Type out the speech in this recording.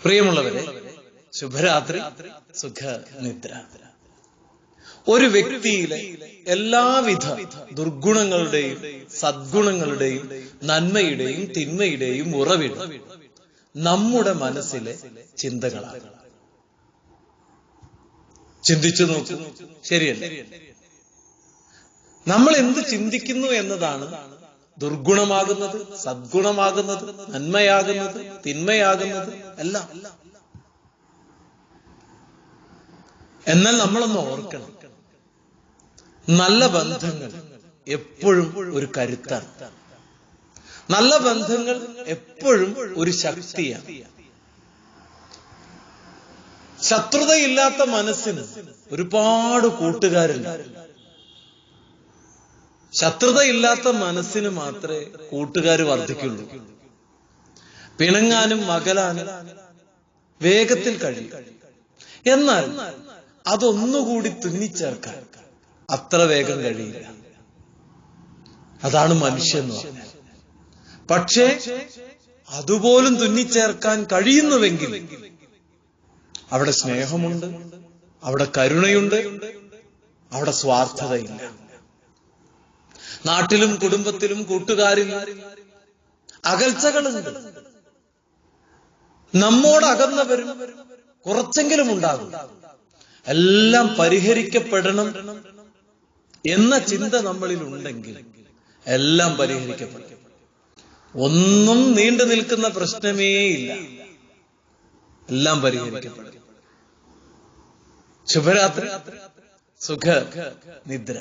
പ്രിയമുള്ളവരെ ശുഭരാത്രി സുഖ നിദ്ര ഒരു വ്യക്തിയിലെ എല്ലാവിധ ദുർഗുണങ്ങളുടെയും സദ്ഗുണങ്ങളുടെയും നന്മയുടെയും തിന്മയുടെയും ഉറവിടം നമ്മുടെ മനസ്സിലെ ചിന്തകളാണ്. ചിന്തിച്ചു നോക്കൂ. ശരിയല്ലേ? നമ്മൾ എന്ത് ചിന്തിക്കുന്നു എന്നതാണ് ദുർഗുണമാകുന്നത് സദ്ഗുണമാകുന്നത് നന്മയാകുന്നത് തിന്മയാകുന്നത് എല്ലാം. എന്നാൽ നമ്മളൊന്ന് ഓർക്കണം. നല്ല ബന്ധങ്ങൾ എപ്പോഴും ഒരു കരുത്താണ്. നല്ല ബന്ധങ്ങൾ എപ്പോഴും ഒരു ശക്തിയാണ്. ശത്രുതയില്ലാത്ത മനസ്സിന് ഒരുപാട് കൂട്ടുകാരുണ്ട്. ശത്രുതയില്ലാത്ത മനസ്സിന് മാത്രമേ കൂട്ടുകാർ വർദ്ധിക്കുള്ളൂ. പിണങ്ങാനും മകലാനും വേഗത്തിൽ കഴിയും. എന്നാൽ അതൊന്നുകൂടി തുന്നിച്ചേർക്കാൻ അത്ര വേഗം കഴിയില്ല. അതാണ് മനുഷ്യൻ പക്ഷേ അതുപോലും തുന്നിച്ചേർക്കാൻ കഴിയുന്നുവെങ്കിൽ അവിടെ സ്നേഹമുണ്ട് അവിടെ കരുണയുണ്ട് അവിടെ സ്വാർത്ഥതയില്ല. നാട്ടിലും കുടുംബത്തിലും കൂട്ടുകാരിലും അകൽച്ചകളുണ്ട്. നമ്മോട് അകന്നവരും കുറച്ചെങ്കിലും ഉണ്ടാകും. എല്ലാം പരിഹരിക്കപ്പെടണം എന്ന ചിന്ത നമ്മളിൽ ഉണ്ടെങ്കിൽ എല്ലാം പരിഹരിക്കപ്പെടും. ഒന്നും നീണ്ടു നിൽക്കുന്ന പ്രശ്നമേ ഇല്ല. എല്ലാം പരിഹരിക്കപ്പെടും. ശുഭരാത്രി. സുഖ നിദ്ര